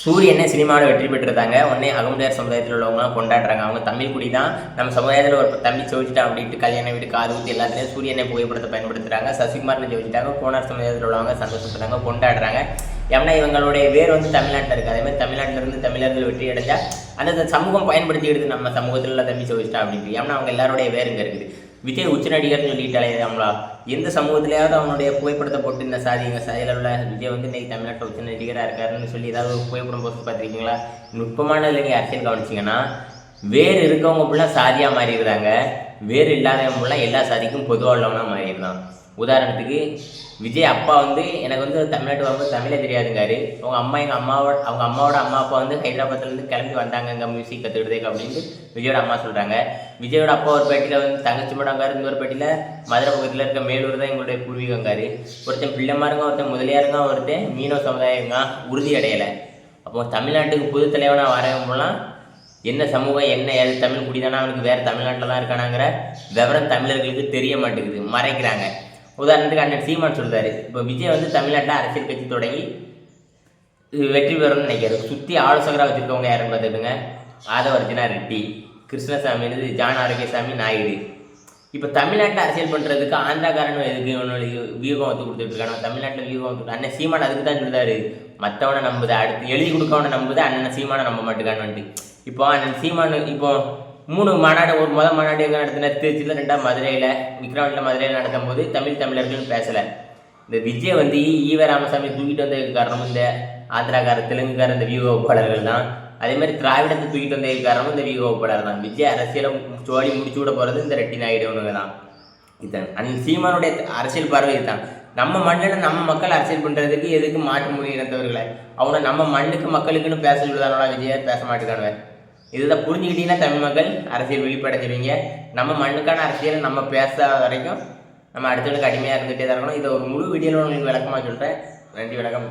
சூரியனே சினிமாவில் வெற்றி பெற்றிருந்தாங்க உடனே அகமுடையார் சமுதாயத்தில் உள்ளவங்களாம் கொண்டாடுறாங்க. அவங்க தமிழ் குடி தான். நம்ம சமுதாயத்தில் ஒரு தம்பி ஜோதிச்சிட்டான் அப்படின்ட்டு கல்யாண வீடு காது ஊற்றி எல்லாத்துலேயும் சூரியனை புகைப்படத்தை பயன்படுத்துகிறாங்க சசிகுமார்னு ஜோதிட்டாங்க. கோனார் சமுதாயத்தில் உள்ளவங்க சந்தோஷப்படுறாங்க கொண்டாடுறாங்க. ஏன்னா இவங்களுடைய வேர் வந்து தமிழ்நாட்டில் இருக்குது அதே மாதிரி இருந்து தமிழர்கள் வெற்றி அடைஞ்சா அந்த சமூகம் பயன்படுத்திக்கிடுது நம்ம சமூகத்தில் உள்ள தம்பி ஜோதிச்சிட்டா அப்படின்ட்டு. ஏன்னா அவங்க எல்லாருடைய வேர் இங்கே இருக்குது. விஜய் உச்சநடிகர்னு சொல்லிட்டு சொல்லிட்டாலே எந்த சமூகத்திலேயாவது அவனுடைய புகைப்படத்தை போட்டு இந்த சாதி எங்கள் சாதியில் உள்ள விஜய் வந்து இன்றைக்கி தமிழ்நாட்டில் உச்ச நடிகராக இருக்காருன்னு சொல்லி ஏதாவது ஒரு புகைப்படம் போஸ்ட் பார்த்துருக்கீங்களா? நுட்பமான நீங்கள் அரசியல் கவனிச்சிங்கன்னா. வேறு இருக்கவங்க ஃபுல்லாக சாதியாக மாறிடுறாங்க. வேறு இல்லாதவங்க ஃபுல்லாக எல்லா சாதிக்கும் பொதுவாக உள்ளவனாக மாறிடுறான். உதாரணத்துக்கு விஜய் அப்பா வந்து எனக்கு வந்து தமிழ்நாட்டு வரும்போது தமிழே தெரியாதுங்காரு. அவங்க அம்மா எங்கள் அம்மாவோட அவங்க அம்மாவோட அம்மா அப்பா வந்து ஹைதராபாத்லேருந்து கிளம்பி வந்தாங்க அங்கே மியூசிக் கற்றுக்கிட்டதுக்கு அப்படின்ட்டு விஜயோட அம்மா சொல்கிறாங்க விஜயோட அப்பா ஒரு பேட்டியில் வந்து தங்கச்சி மடங்காரு இன்னொரு பேட்டியில் மதுரை பக்கத்தில் இருக்க மேலூர் தான் எங்களுடைய பூர்வீகங்காரு. ஒருத்தன் பிள்ளைமாருங்க ஒருத்தன் முதலியாருங்க ஒருத்தன் மீனவ சமுதாயங்க உறுதி அடையலை. அப்போ தமிழ்நாட்டுக்கு புது தலைவனாக வரவங்களாம் என்ன சமூகம் என்ன ஏது தமிழ் குடிதானா அவனுக்கு வேறு தமிழ்நாட்டில் தான் இருக்கானாங்கிற விவரம் தமிழர்களுக்கு தெரிய மாட்டேங்குது. மறைக்கிறாங்க. உதாரணத்துக்கு அண்ணன் சீமான் சொல்கிறாரு இப்போ விஜய் வந்து தமிழ்நாட்டில் அரசியல் கட்சி தொடங்கி வெற்றி பெறும்னு நினைக்கிறாரு. சுற்றி ஆலோசகராக வச்சுருக்கவங்க யாருன்னு பார்த்துக்கோங்க. ஆதவர்ஜனா ரெட்டி கிருஷ்ணசாமி வந்து ஜான் ஆரோக்கியசாமி நாயுடு. இப்போ தமிழ்நாட்டில் அரசியல் பண்ணுறதுக்கு ஆந்திராக்காரன் எதுக்கு இவனோட வியூகம் வந்து கொடுத்துட்டு தமிழ்நாட்டில் வியூகம் வந்து அண்ணன் சீமான் அதுக்கு தான் சொல்லுதாரு மற்றவனை நம்புது அடுத்து எழுதி கொடுக்கவனை நம்புது அண்ணன் சீமானை நம்ப மாட்டேங்கான்னு இப்போ அண்ணன் சீமான் இப்போ மூணு மாநாடு ஒரு முதல் மாநாடு எங்கே நடத்தினார் திருச்சியில் ரெண்டாம் மதுரையில் விக்ரவாண்டில் மதுரையில் நடத்தும் போது தமிழ் தமிழர்கள் பேசலை. இந்த விஜய் வந்து ஈவ ராமசாமி தூக்கிட்டு வந்ததுக்கு காரணம் இந்த ஆந்திராக்கார தெலுங்குக்கார இந்த வியூக வகுப்பாளர்கள் தான். அதே மாதிரி திராவிடத்தை தூக்கிட்டு வந்ததுக்கு காரணமும் இந்த வியூக வகுப்பாளர் தான். விஜய் அரசியலை சோழி முடிச்சு விட போகிறது இந்த ரெட்டி நாயுடுவனுங்க தான். இதுதான். அந்த சீமானுடைய அரசியல் பார்வை இதுதான். நம்ம மண்ணில் நம்ம மக்கள் அரசியல் பண்ணுறதுக்கு எதுக்கு மாற்று மொழி இனத்தவர்களை? அவனை நம்ம மண்ணுக்கு மக்களுக்குன்னு பேச சொல்லுதானா விஜய? பேச மாட்டேங்கானுவ இதுதான் புரிஞ்சுக்கிட்டீங்கன்னா தமிழ் மக்கள் அரசியல் விழிப்படைஞ்சிருவீங்க நம்ம மண்ணுக்கான அரசியல் நம்ம பேசாத வரைக்கும் நம்ம அடுத்தவங்களுக்கு அடிமையாக இருந்துகிட்டே தான் இருக்கணும். இதை ஒரு முழு வீடியோவில் உங்களுக்கு விளக்கமாக சொல்கிறேன் நன்றி வணக்கம்.